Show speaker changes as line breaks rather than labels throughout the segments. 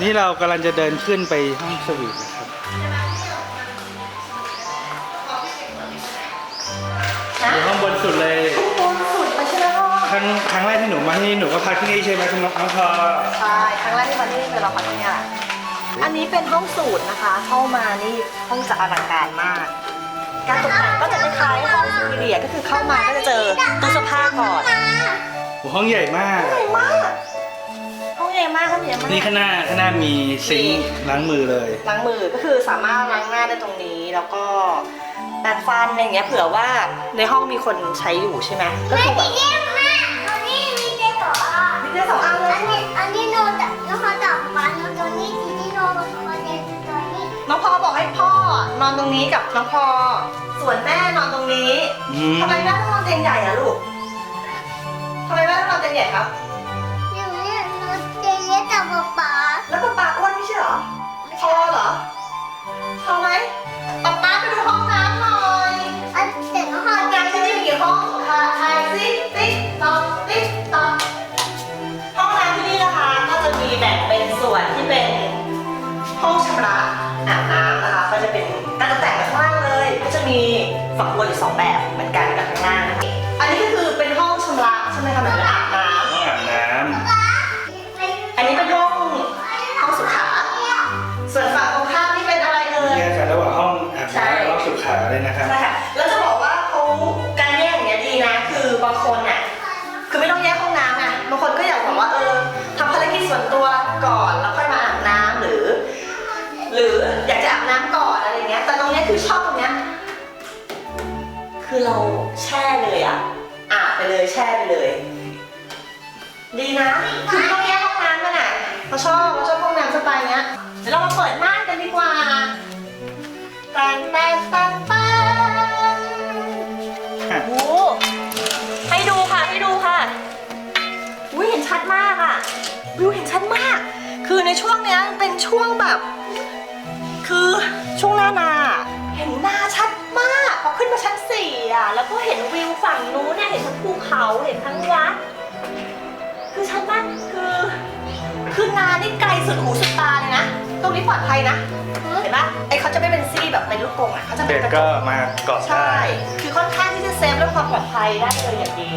นี่เรากำลังจะเดินขึ้นไปห้องสวีทนะครับ
นะ
อยู่ห้องบนสุดเลย
ข้างบนสุดไปใช่ไหมพ่อ
ครั้งครั้งแรกที่หนูมาที่นี่หนูก็พักที่นี่ใช่ไหมคุณน้องพอ
ใช่ครั้งแรกที่มาที่นี่คือเราพักที่นี่แหละอันนี้เป็นห้องสูตรนะคะ เข้ามานี่ห้องจะอลังการมาก การตกแต่งก็จะคล้ายๆห้องซูเรียก็คือเข้ามาก็จะเจอตู้เสื้อผ้าก่อน
โอ้ห้องใหญ่มาก
ใหญ่มากห้อง ใหญ่มากห้องใหญ่มาก
นี่ข้างหน้าข้างหน้ามีซิงค์ล้างมือเลย
ล้างมือก็คือสามารถล้างหน้าได้ตรงนี้แล้วก็แปรงฟันอะไรอย่างเงี้ยเผื่อว่าในห้องมีคนใช้อยู่ใช่ไหมก็คือแบบ
เยี่ยมมากตอนนี้มีเจ๊ต่ออะ
มีได้สองอันเล
อั
ย
นนี้อันนี้โนตัดน้องเขาตัดมาโนตัวนี้ทีนี้โนตัวนี้ตัวนี้
น้องพอบอกให้พ่อนอนตรงนี้กับน้องพอส่วนแม่นอนตรงนี้
อืม
ทำไมแม่ต้องนอนเตียงใหญ่อะลูกทำไมแม่ต้องนอนเตียงใหญ่ครับ มีแบ่งเป็นส่วนที่เป็นห้องชำระอาบน้ำนะคะก็จะเป็นการตกแต่งไปข้างล่างเลย ก็จะมีฝักบัวอยู่สองแบบเหมือนกันกับข้างล่างนะคะอันนี้ก็คือเป็นห้องชำระใช่ไหมคะเหมือนอาบน้
ห้องอาบน้ำ
อันนี้เป็นห้องห้องสุขา ส่วนฝั่งตรงข้ามนี่เป็นอะไรเอ่ย
แยกกันระหว่างห้องอาบ
ใช่
น้ำกับห้องสุขาเลยนะครับ
ใช่ค่ะ นี้ย แต่ตรงเนี้ยคือชอบตรงเนี้ย คือเราแช่เลยอะ อาบไปเลยแช่ไปเลย ดีนะ คือไม่ต้องแยห้องน้ำกันอะเราชอบเราชอบห้องน้ำสไตล์เนี้ย เดี๋ยวเรามาเปิดม่านกันดีกว่าแตนแตนแตนแตนโอ้โหให้ดูค่ะ ให้ดูค่ะ อุ้ยเห็นชัดมากอะวิวเห็นชัดมาก คือในช่วงเนี้ยเป็นช่วงแบบ คือ ช่วงหน้านาเห็นนาชัดมากพอขึ้นมาชั้นสี่อะแล้วก็เห็นวิวฝั่งนู้นเนี่ยเห็นทั้งภูเขาเห็นทั้งวัดคือชัดมากคือคือนานี่ไกลสุดหูสุดตาเลยนะ ตรงนี้ปลอดภัยนะเห็นปะไอเขาจะไม่เป็นซี่แบบเป็นลูกกรงอะเขาจะเป็
เด็
น
ก
กระจ
ก็
ก
มาเกาะ
ใช่
ได้
คือค่อนข้างที่จะเซฟเรื่องความปลอดภัยได้เลยอย่างดี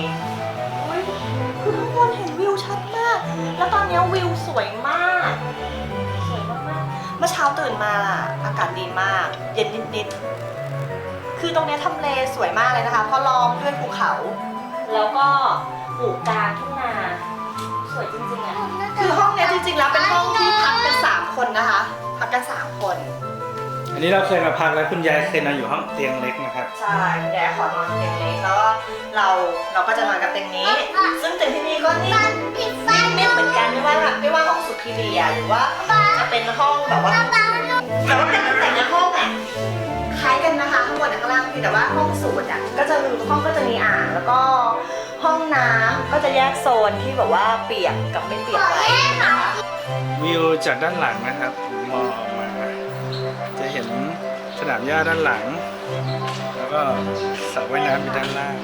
ตื่นมาอากาศดีมาก เย็นนิดๆ คือตรงเนี้ยทำเลสวยมากเลยนะคะเพราะล้อมด้วยภูเขา แล้วก็ปลูกกลางทุ่งนา สวยจริงๆอะ คือห้องเนี้ยจริงๆแล้วเป็นห้องที่พักกันสามคนนะคะ พักกันสามคน
อันนี้เราเคยมาพักแล้วคุณยายเคยนอนอยู่ห้องเตียงเล็กนะครับ
ใช่คุณยายขอนอนเตียงเล็กแล้วก็เราเราก็จะนอนกับเตียงนี้ ซึ่งเตียงที่นี่ก็นิ่ม
ปิดไฟ
นิ่มเหมือนกันไม่ว่าไม่ว่าห้องสุดพีเรียหรือว่าจะเป็นห้องแบบว่า ยงแต่ว่าห้องสูตรอะก็จะห้องก็จะมีอ่างแล้วก็ห้องน้ำก็จะแยกโซนที่แบบว่าเปียกกับไม่เปียกไว้นะคะ
วิวจากด้านหลังนะครับมองออกมา จะเห็นสนามหญ้าด้านหลัง แล้วก็สระว่ายน้ำอยู่ด้านล่าง